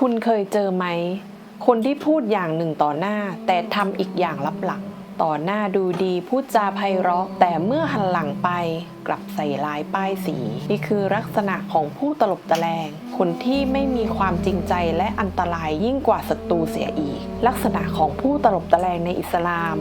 คุณเคยเจอไหม คนที่พูดอย่างหนึ่งต่อหน้า แต่ทำอีกอย่างลับหลัง ต่อหน้าดูดีพูดจาไพเราะ แต่เมื่อหันหลังไปกลับใส่ลายป้ายสี นี่คือลักษณะของผู้ตลบตะแลง คนที่ไม่มีความจริงใจและอันตรายยิ่งกว่าศัตรูเสียอีก ลักษณะของผู้ตลบตะแลงในอิสลาม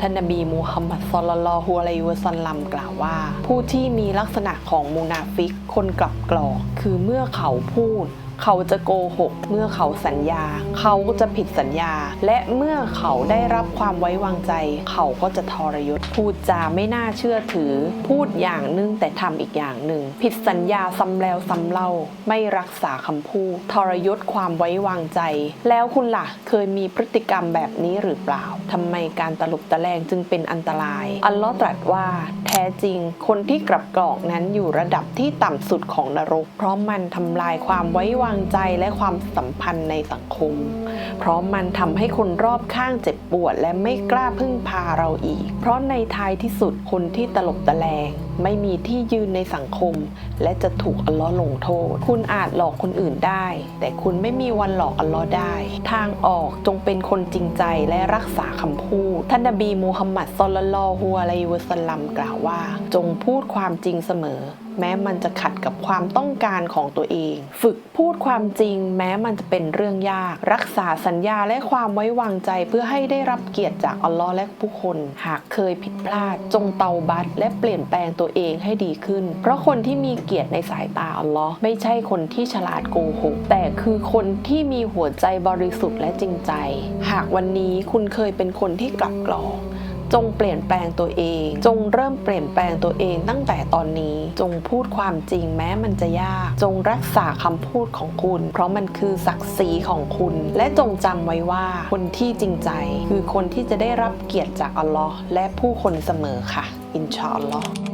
ท่านนบีมูฮัมมัดศ็อลลัลลอฮุอะลัยวะซัลลัมกล่าวว่า ผู้ที่มีลักษณะของมูนาฟิก คนกลับกรอก คือเมื่อเขาพูด เขาจะโกหกเมื่อเขาสัญญา เขาจะผิดสัญญา และเมื่อเขาได้รับความไว้วางใจ เขาก็จะทรยศพูดจาไม่น่าเชื่อถือ พูดอย่างนึงแต่ทำอีกอย่างหนึ่ง ผิดสัญญาซ้ำแล้วซ้ำเล่า ไม่รักษาคำพูด ทรยศความไว้วางใจ แล้วคุณล่ะ เคยมีพฤติกรรมแบบนี้หรือเปล่าทำไมการตลบตะแลงจึงเป็นอันตราย อัลลอฮ์ตรัสว่า แท้จริง คนที่กลับกรอกนั้นอยู่ระดับที่ต่ำสุดของนรก เพราะมันทำลายความไว้วางใจและความสัมพันธ์ในสังคม เพราะมันทำให้คนรอบข้างเจ็บปวดและไม่กล้าพึ่งพาเราอีก เพราะในท้ายที่สุดคนที่ตลบตะแลงไม่มีที่ยืนในสังคม และจะถูกอัลลอฮ์ลงโทษ คุณอาจหลอกคนอื่นได้ แต่คุณไม่มีวันหลอกอัลลอฮ์ได้ ทางออกจงเป็นคนจริงใจและรักษาคำพูด ท่านนบีมูฮัมมัดศ็อลลัลลอฮุอะลัยฮิวะสัลลัมกล่าวว่า จงพูดความจริงเสมอ แม้มันจะขัดกับความต้องการของตัวเอง ฝึกพูดความจริง แม้มันจะเป็นเรื่องยาก รักษาสัญญาและความไว้วางใจเพื่อให้ได้รับเกียรติจากอัลลอฮ์และผู้คน หากเคยผิดพลาด จงเตาบัตและเปลี่ยนแปลงตัวตัวเองให้ดีขึ้น เพราะคนที่มีเกียรติในสายตาอัลลอฮ์ไม่ใช่คนที่ฉลาดโกหกแต่คือคนที่มีหัวใจบริสุทธิ์และจริงใจ หากวันนี้คุณเคยเป็นคนที่กลับกรอกจงเปลี่ยนแปลงตัวเอง จงเริ่มเปลี่ยนแปลงตัวเองตั้งแต่ตอนนี้ จงพูดความจริงแม้มันจะยาก จงรักษาคำพูดของคุณ เพราะมันคือศักดิ์ศรีของคุณ และจงจำไว้ว่าคนที่จริงใจ คือคนที่จะได้รับเกียรติจากอัลลอฮ์และผู้คนเสมอค่ะ อินชาอัลลอฮ์